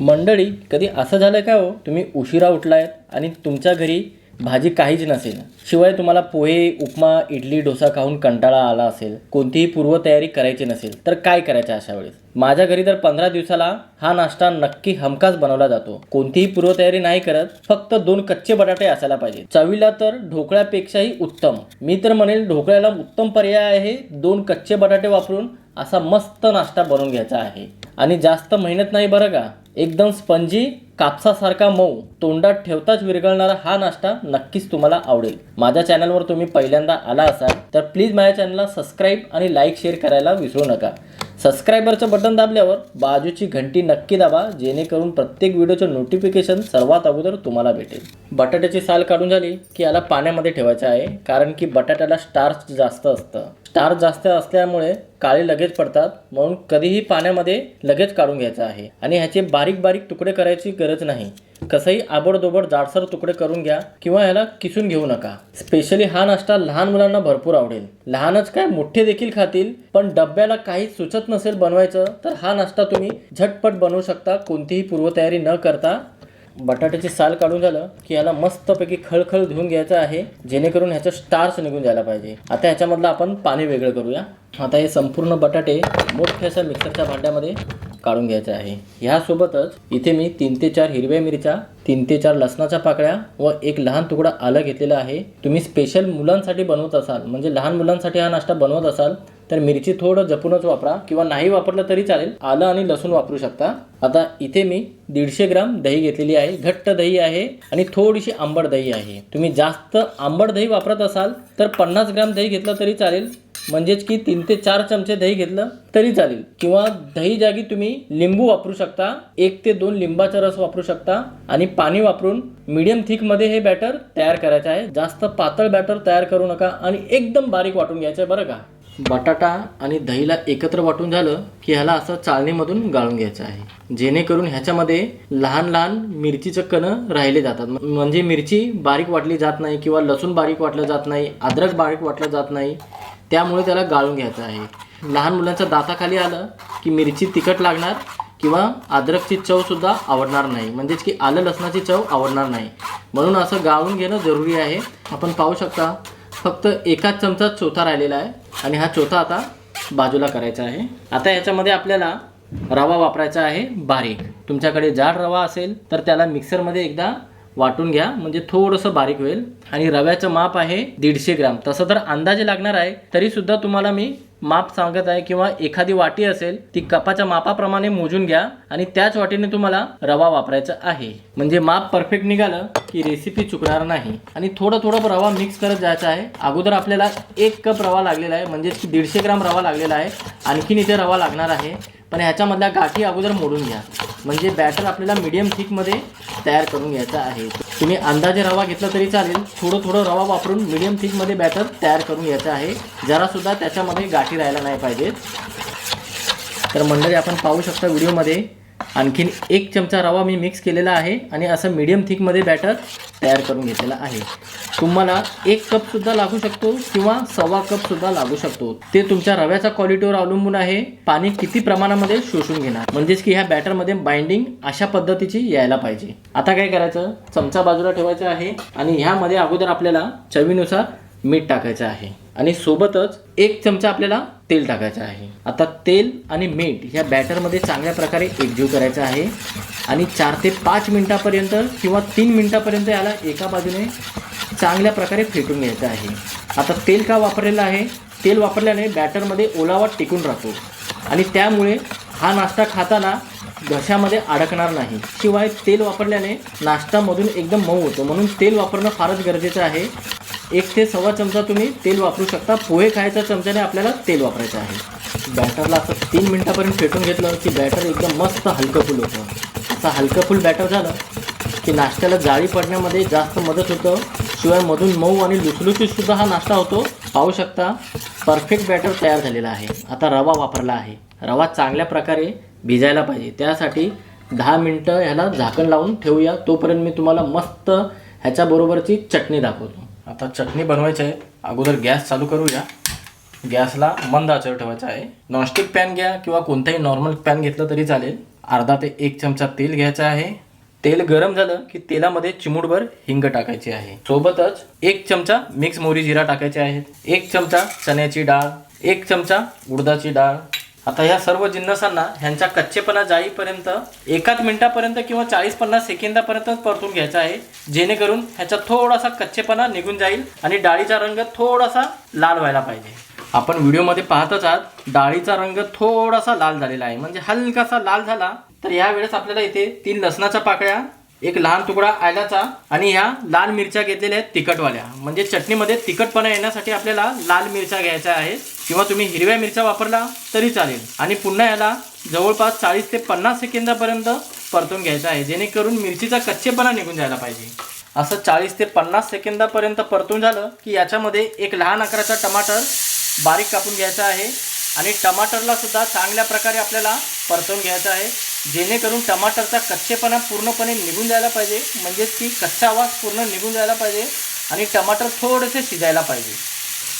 मंडळी कधी असं झालं का हो? तुम्ही उशिरा उठलायत आणि तुमच्या घरी भाजी काहीच नसेल. शिवाय तुम्हाला पोहे उपमा इडली डोसा खाऊन कंटाळा आला असेल. कोणतीही पूर्वतयारी करायची नसेल. तर काय करायचं अशा वेळेस? माझ्या घरी तर पंधरा दिवसाला हा नाश्ता नक्की हमखास बनवला जातो. कोणतीही पूर्वतयारी नाही करत फक्त दोन कच्चे बटाटे असायला पाहिजे चवीला तर ढोकळ्यापेक्षाही उत्तम. मी तर म्हणेल ढोकळ्याला उत्तम पर्याय आहे दोन कच्चे बटाटे वापरून असा मस्त नाश्ता बनवून घ्यायचा आहे. आणि जास्त मेहनत नाही बरं का? एकदम स्पंजी कापसासारखा मऊ तोंडात ठेवताच विरघळणारा हा नाश्ता नक्कीच तुम्हाला आवडेल. माझ्या चॅनलवर तुम्ही पहिल्यांदा आला असाल तर प्लीज माझ्या चॅनलला सबस्क्राईब आणि लाईक शेअर करायला विसरू नका. सबस्क्रायबरचं बटन दाबल्यावर बाजूची घंटी नक्की दाबा जेणेकरून प्रत्येक व्हिडिओचं नोटिफिकेशन सर्वात अगोदर तुम्हाला भेटेल. बटाट्याची साल काढून झाली की याला पाण्यामध्ये ठेवायचं आहे कारण की बटाट्याला स्टार्च जास्त असतं. स्टार जास्त असल्यामुळे काळे लगेच पडतात म्हणून कधीही पाण्यामध्ये लगेच काढून घ्यायचं आहे. आणि ह्याचे बारीक बारीक तुकडे करायची गरज नाही. कसंही आबडदोबड जाडसर तुकडे करून घ्या किंवा ह्याला किसून घेऊ नका. स्पेशली हा नाश्ता लहान मुलांना भरपूर आवडेल. लहानच काय मोठे देखील खातील पण डब्याला काही सुचत नसेल बनवायचं तर हा नाश्ता तुम्ही झटपट बनवू शकता कोणतीही पूर्वतयारी न करता. बटाट्याची साल काढून झालं की याला मस्तपैकी खळखळ धुवून घ्यायचं आहे जेणेकरून ह्याचं स्टार्च निघून जायला पाहिजे. आता ह्याच्यामधलं आपण पाणी वेगळं करूया. आता हे संपूर्ण बटाटे मोठ्या अशा मिक्सरच्या भांड्यामध्ये काढून घ्यायचं आहे. ह्यासोबतच इथे मी तीन ते चार हिरव्या मिरच्या तीन ते चार लसणाच्या पाकळ्या व एक लहान तुकडा आलं घेतलेला आहे. तुम्ही स्पेशल मुलांसाठी बनवत असाल म्हणजे लहान मुलांसाठी हा नाश्ता बनवत असाल तर मिरची थोडं जपूनच वापरा किंवा नाही वापरलं तरी चालेल. आलं आणि लसूण वापरू शकता. आता इथे मी दीडशे ग्राम दही घेतलेली आहे. घट्ट दही आहे आणि थोडीशी आंबट दही आहे. तुम्ही जास्त आंबट दही वापरत असाल तर पन्नास ग्राम दही घेतलं तरी चालेल. म्हणजेच की तीन ते चार चमचे दही घेतलं तरी चालेल. किंवा दही जागी तुम्ही लिंबू वापरू शकता. एक ते दोन लिंबाचा रस वापरू शकता. आणि पाणी वापरून मीडियम थिकमध्ये हे बॅटर तयार करायचं आहे. जास्त पातळ बॅटर तयार करू नका आणि एकदम बारीक वाटून घ्यायचं आहे बरं का. बटाटा आणि दहीला एकत्र वाटून झालं की ह्याला असं चाळणीमधून गाळून घ्यायचं आहे. जेणेकरून ह्याच्यामध्ये लहान लहान मिरचीचं कणं राहिले जातात. म्हणजे मिरची बारीक वाटली जात नाही किंवा लसूण बारीक वाटलं जात नाही अद्रक बारीक वाटलं जात नाही त्यामुळे त्याला गाळून घ्यायचं आहे. लहान मुलांच्या दाताखाली आलं की मिरची तिखट लागणार किंवा अद्रकची चवसुद्धा आवडणार नाही. म्हणजेच की आलं लसणाची चव आवडणार नाही. म्हणून असं गाळून घेणं जरुरी आहे. आपण पाहू शकता फक्त एकाच चमचा चोथा राहिलेला आहे आणि हा चोथा आता बाजूला करायचा आहे. आता याच्यामध्ये आपल्याला रवा वापरायचा आहे बारीक. तुमच्याकडे जाड रवा असेल तर त्याला मिक्सरमध्ये एकदा वाटून घ्या. म्हणजे थोडंसं बारीक होईल. आणि रव्याचं माप आहे दीडशे ग्राम. तसं तर अंदाजे लागणार आहे तरीसुद्धा तुम्हाला मी माप सांगत आहे किंवा एखादी वाटी असेल ती कपाच्या मापाप्रमाणे मोजून घ्या आणि त्याच वाटीने तुम्हाला रवा वापरायचा आहे. म्हणजे माप परफेक्ट निघालं की रेसिपी चुकणार नाही. आणि थोडं थोडं रवा मिक्स करत जायचं आहे. अगोदर आपल्याला एक कप रवा लागलेला आहे म्हणजेच की दीडशे ग्राम रवा लागलेला आहे. आणखीन इथे रवा लागणार आहे. पण ह्याच्यामधल्या गाठी अगोदर मोडून घ्या. म्हणजे बॅटर आपल्याला मीडियम थिकमध्ये तयार करून घ्यायचं आहे. तुम्ही अंदाजे रवा घेतला तरी चालेल. थोडं थोडं रवा वापरून मीडियम थिकमध्ये बॅटर तयार करून घ्यायचं आहे. जरासुद्धा त्याच्यामध्ये गाठी राहायला नाही पाहिजेत तर मंडळी आपण पाहू शकता व्हिडिओमध्ये आणखीन एक चमचा रवा मी मिक्स केलेला आहे आणि असं मीडियम थिकमध्ये बॅटर तयार करून घेतलेला आहे. तुम्हाला एक कपसुद्धा लागू शकतो किंवा सव्वा कपसुद्धा लागू शकतो. ते तुमच्या रव्याच्या क्वालिटीवर अवलंबून आहे. पाणी किती प्रमाणामध्ये शोषून घेणार? म्हणजेच की ह्या बॅटरमध्ये बाइंडिंग अशा पद्धतीची यायला पाहिजे. आता काय करायचं? चमचा बाजूला ठेवायचा आहे आणि ह्यामध्ये अगोदर आपल्याला चवीनुसार मीठ टाकायचं आहे. आणि सोबतच एक चमचा आपल्याला तेल टाकायचं आहे. आता तेल आणि मीठ ह्या बॅटरमध्ये चांगल्या प्रकारे एकजीव करायचं आहे. आणि चार ते पाच मिनटापर्यंत किंवा तीन मिनटापर्यंत याला एका बाजूने चांगल्या प्रकारे फेटून घ्यायचं आहे. आता तेल का वापरलेलं आहे? तेल वापरल्याने बॅटरमध्ये ओलावा टिकून राहतो. आणि त्यामुळे हा नाश्ता खाताना घशामध्ये अडकणार नाही. शिवाय तेल वापरल्याने नाश्तामधून एकदम मऊ होतो. म्हणून तेल वापरणं फारच गरजेचं आहे. एक ते सव्वा चमचा तुम्ही तेल वापरू शकता. पोहे खायच्या चमच्याने आपल्याला तेल वापरायचं आहे. बॅटरला असं तीन मिनटापर्यंत फेटून घेतलं की बॅटर एकदम मस्त हलकं फुल होतं. असं हलकं फुल बॅटर झालं की नाश्त्याला जाळी पडण्यामध्ये जास्त मदत होतं. शिवाय मधून मऊ आणि लुसलुसीतसुद्धा हा नाश्ता होतो. पाहू शकता परफेक्ट बॅटर तयार झालेला आहे. आता रवा वापरला आहे. रवा चांगल्या प्रकारे भिजायला पाहिजे. त्यासाठी दहा मिनटं ह्याला झाकण लावून ठेवूया. तोपर्यंत मी तुम्हाला मस्त ह्याच्याबरोबरची चटणी दाखवतो. आता चटणी बनवायची आहे. अगोदर गॅस चालू करूया. गॅसला मंद आचर ठेवायचा आहे. नॉनस्टिक पॅन घ्या किंवा कोणताही नॉर्मल पॅन घेतलं तरी चालेल. अर्धा ते एक चमचा तेल घ्यायचं आहे. तेल गरम झालं की तेलामध्ये चिमूटभर हिंग टाकायची आहे. सोबतच एक चमचा मिक्स मोहरी जिरा टाकायचे आहे एक चमचा चण्याची डाळ. एक चमचा उडदाची डाळ. आता ह्या सर्व जिन्नसांना ह्यांच्या कच्चेपणा जाईपर्यंत एकाच मिनिटापर्यंत किंवा चाळीस पन्नास सेकंदापर्यंत परतून घ्यायचा आहे जेणेकरून ह्याचा थोडासा कच्चेपणा निघून जाईल आणि डाळीचा रंग थोडासा लाल व्हायला पाहिजे. आपण व्हिडिओमध्ये पाहतच आहात डाळीचा रंग थोडासा लाल झालेला आहे. म्हणजे हलकासा लाल झाला तर या वेळेस आपल्याला इथे तीन लसणाच्या पाकळ्या एक लहान तुकडा आल्याचा आणि ह्या लाल मिरच्या घेतलेल्या आहेत तिखटवाल्या. म्हणजे चटणीमध्ये तिखटपणा येण्यासाठी आपल्याला लाल मिरच्या घ्यायच्या आहेत. किंवा तुम्ही हिरव्या मिरच्या वापरला तरी चालेल. आणि पुन्हा याला जवळपास चाळीस ते पन्नास सेकंदापर्यंत परतून घ्यायचं आहे. जेणेकरून मिरचीचा कच्चेपणा निघून जायला पाहिजे. असं चाळीस ते पन्नास सेकंदापर्यंत परतून झालं की याच्यामध्ये एक लहान आकाराचा टमाटर बारीक कापून घ्यायचा आहे. आणि टमाटरला सुद्धा चांगल्या प्रकारे आपल्याला परतवून घ्यायचं आहे. जेणेकरून टमाटरचा कच्चेपणा पूर्णपणे निघून जायला पाहिजे. म्हणजेच की कच्चा वास पूर्ण निघून जायला पाहिजे. आणि टमाटर थोडेसे शिजायला पाहिजे.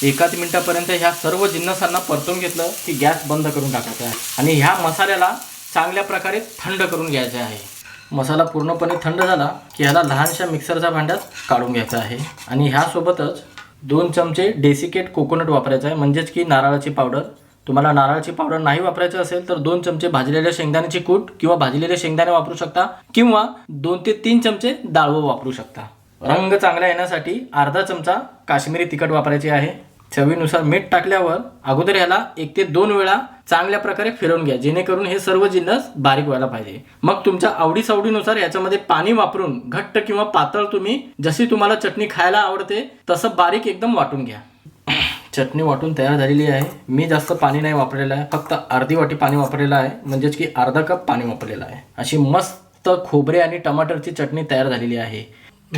एकाच मिनटापर्यंत ह्या सर्व जिन्नसांना परतून घेतलं की गॅस बंद करून टाकायचा आहे. आणि ह्या मसाल्याला चांगल्या प्रकारे थंड करून घ्यायचे आहे. मसाला पूर्णपणे थंड झाला की ह्याला लहानशा मिक्सरच्या भांड्यात काढून घ्यायचा आहे. आणि ह्यासोबतच दोन चमचे डेसिकेट कोकोनट वापरायचं आहे. म्हणजेच की नारळाची पावडर. तुम्हाला नारळाची पावडर नाही वापरायचं असेल तर दोन चमचे भाजलेल्या शेंगदाण्याची कूट किंवा भाजलेले शेंगदाणे वापरू शकता किंवा दोन ते तीन चमचे डाळवं वापरू शकता. रंग चांगला येण्यासाठी अर्धा चमचा काश्मीरी तिखट वापरायची आहे. चवीनुसार मीठ टाकल्यावर अगोदर ह्याला एक ते दोन वेळा चांगल्या प्रकारे फिरवून घ्या जेणेकरून हे सर्व जिन्नस बारीक व्हायला पाहिजे. मग तुमच्या आवडीसावडीनुसार याच्यामध्ये पाणी वापरून घट्ट किंवा पातळ तुम्ही जशी तुम्हाला चटणी खायला आवडते तसं बारीक एकदम वाटून घ्या. चटणी वाटून तयार झालेली आहे. मी जास्त पाणी नाही वापरलेलं आहे फक्त अर्धी वाटी पाणी वापरलेलं आहे म्हणजेच की अर्धा कप पाणी वापरलेलं आहे. अशी मस्त खोबरे आणि टमाटरची चटणी तयार झालेली आहे.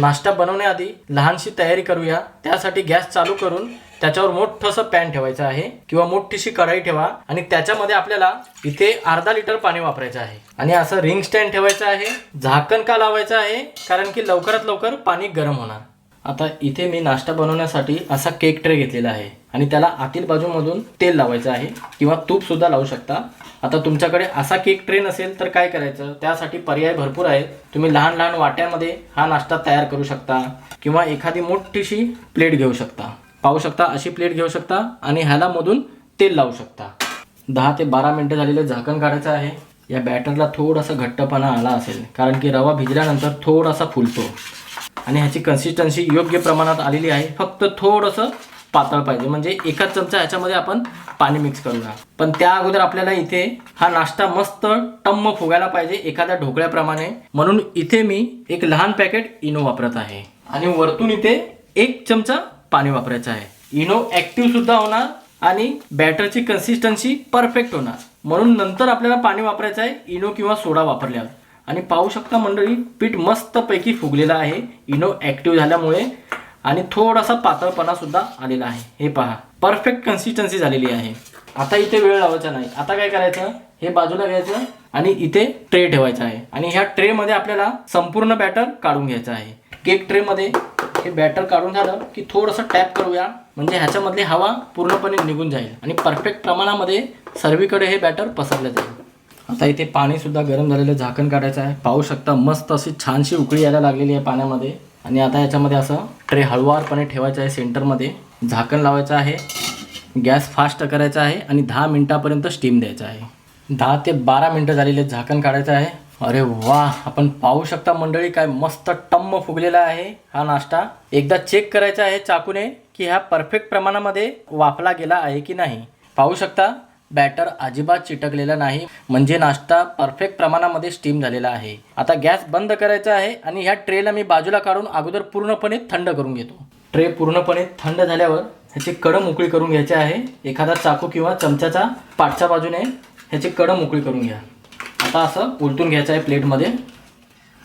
नाश्ता बनवण्याआधी लहानशी तयारी करूया त्यासाठी गॅस चालू करून त्याच्यावर मोठंसं पॅन ठेवायचं आहे किंवा मोठीशी कढाई ठेवा आणि त्याच्यामध्ये आपल्याला इथे अर्धा लिटर पाणी वापरायचं आहे. आणि असं रिंग स्टँड ठेवायचं आहे झाकण का लावायचं आहे कारण की लवकरात लवकर पाणी गरम होणार. आता इथे मी नाश्ता बनवण्यासाठी असा केक ट्रे घेतलेला आहे आणि त्याला आतील बाजूमधून तेल लावायचं आहे किंवा तूप सुद्धा लावू शकता. आता तुमच्याकडे असा केक ट्रे नसेल तर काय करायचं? त्यासाठी पर्याय भरपूर आहेत. तुम्ही लहान लहान वाट्यामध्ये हा नाश्ता तयार करू शकता किंवा एखादी मोठीशी प्लेट घेऊ शकता. पाहू शकता अशी प्लेट घेऊ शकता आणि ह्याला मधून तेल लावू शकता. दहा ते बारा मिनटं झालेलं झाकण काढायचं आहे. या बॅटरला थोडासा घट्टपणा आला असेल कारण की रवा भिजल्यानंतर थोडासा फुलतो. आणि ह्याची कन्सिस्टन्सी योग्य प्रमाणात आलेली आहे. फक्त थोडंसं पातळ पाहिजे. म्हणजे एकाच चमचा ह्याच्यामध्ये आपण पाणी मिक्स करूया पण त्या अगोदर आपल्याला इथे हा नाश्ता मस्त टम्म फुगायला पाहिजे एखाद्या ढोकळ्याप्रमाणे. म्हणून इथे मी एक लहान पॅकेट इनो वापरत आहे. आणि वरतून इथे एक चमचा पाणी वापरायचं आहे. इनो ऍक्टिव्ह सुद्धा होणार आणि बॅटरची कन्सिस्टन्सी परफेक्ट होणार. म्हणून नंतर आपल्याला पाणी वापरायचं आहे इनो किंवा सोडा वापरल्यावर. आणि पाहू शकता मंडळी पीठ मस्तपैकी फुगलेलं आहे. इनो ॲक्टिव्ह झाल्यामुळे आणि थोडासा पातळपणा सुद्धा आलेला आहे. हे पहा परफेक्ट कन्सिस्टन्सी झालेली आहे. आता इथे वेळ लावायचा नाही. आता काय करायचं? हे बाजूला घ्यायचं आणि इथे ट्रे ठेवायचा आहे. आणि ह्या ट्रेमध्ये आपल्याला संपूर्ण बॅटर काढून घ्यायचं आहे. केक ट्रेमध्ये हे बॅटर काढून झालं की थोडंसं टॅप करूया. म्हणजे ह्याच्यामधली हवा पूर्णपणे निघून जाईल आणि परफेक्ट प्रमाणामध्ये सर्वीकडे हे बॅटर पसरलं जाईल. आता इथे पाणीसुद्धा गरम झालेलं झाकण काढायचं आहे. पाहू शकता मस्त अशी छानशी उकळी यायला लागलेली आहे पाण्यामध्ये. आणि आता याच्यामध्ये असं ट्रे हळुवारपणे ठेवायचं आहे सेंटरमध्ये झाकण लावायचं आहे. गॅस फास्ट करायचा आहे आणि दहा मिनटापर्यंत स्टीम द्यायचा आहे. दहा ते बारा मिनटं झालेले झाकण काढायचं आहे. अरे वा आपण पाहू शकता मंडळी काय मस्त टम्म फुगलेला आहे हा नाश्ता. एकदा चेक करायचा आहे चाकूने की ह्या परफेक्ट प्रमाणामध्ये वाफला गेला आहे की नाही. पाहू शकता बॅटर अजिबात चिटकलेला नाही म्हणजे नाश्ता परफेक्ट प्रमाणामध्ये स्टीम झालेला आहे. आता गॅस बंद करायचा आहे आणि ह्या ट्रेला मी बाजूला काढून अगोदर पूर्णपणे थंड करून घेतो. ट्रे पूर्णपणे थंड झाल्यावर ह्याची कडं मोकळी करून घ्यायची आहे. एखादा चाकू किंवा चमच्याचा पाठच्या बाजूने ह्याची कडं मोकळी करून घ्या. आता असं उलटून घ्यायचं आहे प्लेटमध्ये.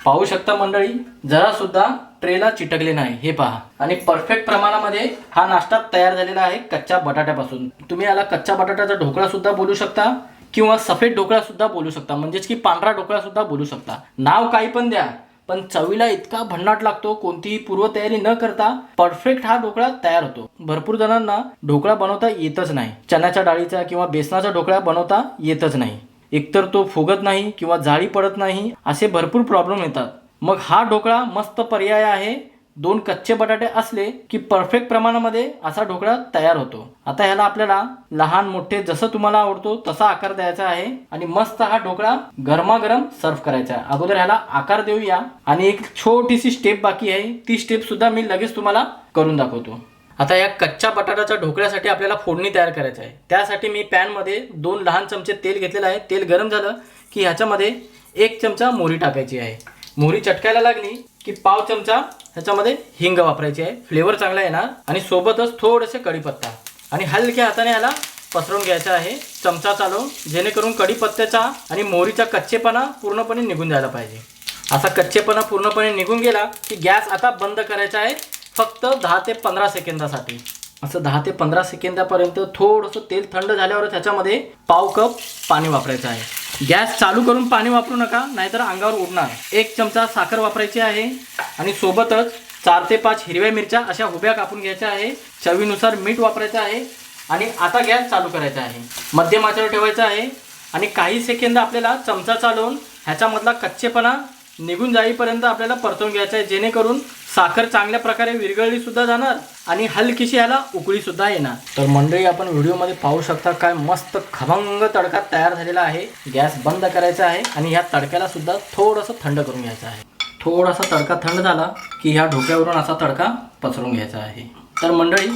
पाहू शकता मंडळी जरासुद्धा ट्रेला चिटकले नाही. हे पहा. आणि परफेक्ट प्रमाणामध्ये हा नाश्ता तयार झालेला आहे कच्च्या बटाट्यापासून. तुम्ही याला कच्च्या बटाट्याचा ढोकळा सुद्धा बोलू शकता किंवा सफेद ढोकळा सुद्धा बोलू शकता. म्हणजेच की पांढरा ढोकळा सुद्धा बोलू शकता. नाव काही पण द्या पण चवीला इतका भन्नाट लागतो कोणतीही पूर्वतयारी न करता परफेक्ट हा ढोकळा तयार होतो. भरपूर जणांना ढोकळा बनवता येतच नाही. चण्याच्या डाळीचा किंवा बेसनाचा ढोकळा बनवता येतच नाही. एकतर तो फुगत नाही किंवा जाळी पडत नाही असे भरपूर प्रॉब्लेम येतात. मग हा ढोकळा मस्त पर्याय आहे. दोन कच्चे बटाटे असले की परफेक्ट प्रमाणामध्ये असा ढोकळा तयार होतो. आता ह्याला आपल्याला लहान मोठे जसं तुम्हाला आवडतो तसा आकार द्यायचा आहे आणि मस्त हा ढोकळा गरमागरम सर्व्ह करायचा आहे. अगोदर ह्याला आकार देऊया आणि एक छोटीशी स्टेप बाकी आहे. ती स्टेप सुद्धा मी लगेच तुम्हाला करून दाखवतो. आता या कच्च्या बटाट्याच्या ढोकळ्यासाठी आपल्याला फोडणी तयार करायची आहे. त्यासाठी मी पॅनमध्ये दोन लहान चमचे तेल घेतलेलं आहे. तेल गरम झालं की ह्याच्यामध्ये एक चमचा मोहरी टाकायची आहे. मोहरी चटकायला लागली की पाव चमचा ह्याच्यामध्ये हिंग वापरायची आहे. फ्लेवर चांगला येणार आणि सोबतच थोडेसे कढीपत्ता. आणि हलक्या हाताने ह्याला पसरवून घ्यायचा आहे. चमचा चालवून जेणेकरून कढीपत्त्याचा आणि मोहरीचा कच्चेपणा पूर्णपणे निघून जायला पाहिजे. असा कच्चेपणा पूर्णपणे निघून गेला की गॅस आता बंद करायचा आहे. फक्त दहा ते पंधरा सेकंदासाठी. असं दहा ते पंधरा सेकंदापर्यंत थोडंसं तेल थंड झाल्यावर त्याच्यामध्ये पाव कप पाणी वापरायचं आहे. गॅस चालू करून पाणी वापरू नका नाहीतर अंगावर उडणार. एक चमचा साखर वापरायची आहे आणि सोबतच चार ते पाच हिरव्या मिरच्या अशा उभ्या कापून घ्यायच्या आहे. चवीनुसार मीठ वापरायचं आहे आणि आता गॅस चालू करायचा आहे. मध्यम आचेवर ठेवायचा आहे आणि काही सेकंद आपल्याला चमचा चालवून ह्याच्यामधला कच्चेपणा निघून जाईपर्यंत आपल्याला परतवून घ्यायचं आहे. जेणेकरून साखर चांगल्या प्रकारे विरघळली सुद्धा जाणार आणि हलकीशी ह्याला उकळी सुद्धा येणार. तर मंडळी आपण व्हिडिओमध्ये पाहू शकता काय मस्त खभंग तडका तयार झालेला आहे. गॅस बंद करायचा आहे आणि ह्या तडक्याला सुद्धा थोडंसं थंड करून घ्यायचं आहे. थोडासा तडका थंड झाला की ह्या ढोक्यावरून असा तडका पसरून घ्यायचा आहे. तर मंडळी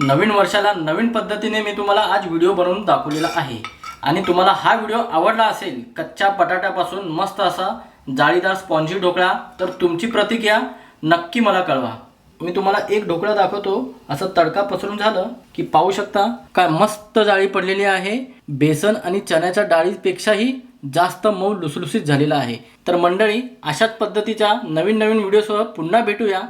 नवीन वर्षाला नवीन पद्धतीने मी तुम्हाला आज व्हिडिओ बनवून दाखवलेला आहे. आणि तुम्हाला हा व्हिडिओ आवडला असेल कच्च्या बटाट्यापासून मस्त असा जाळीदार स्पॉन्जी ढोकळा तर तुमची प्रतिक्रिया नक्की मला कळवा. मी तुम्हाला एक ढोकळा दाखवतो. असं तडका पसरून झालं की पाहू शकता काय मस्त जाळी पडलेली आहे. बेसन आणि चण्याच्या डाळीपेक्षाही जास्त मऊ लुसलुसीत झालेला आहे. तर मंडळी अशाच पद्धतीच्या नवीन नवीन व्हिडिओसह पुन्हा भेटूया.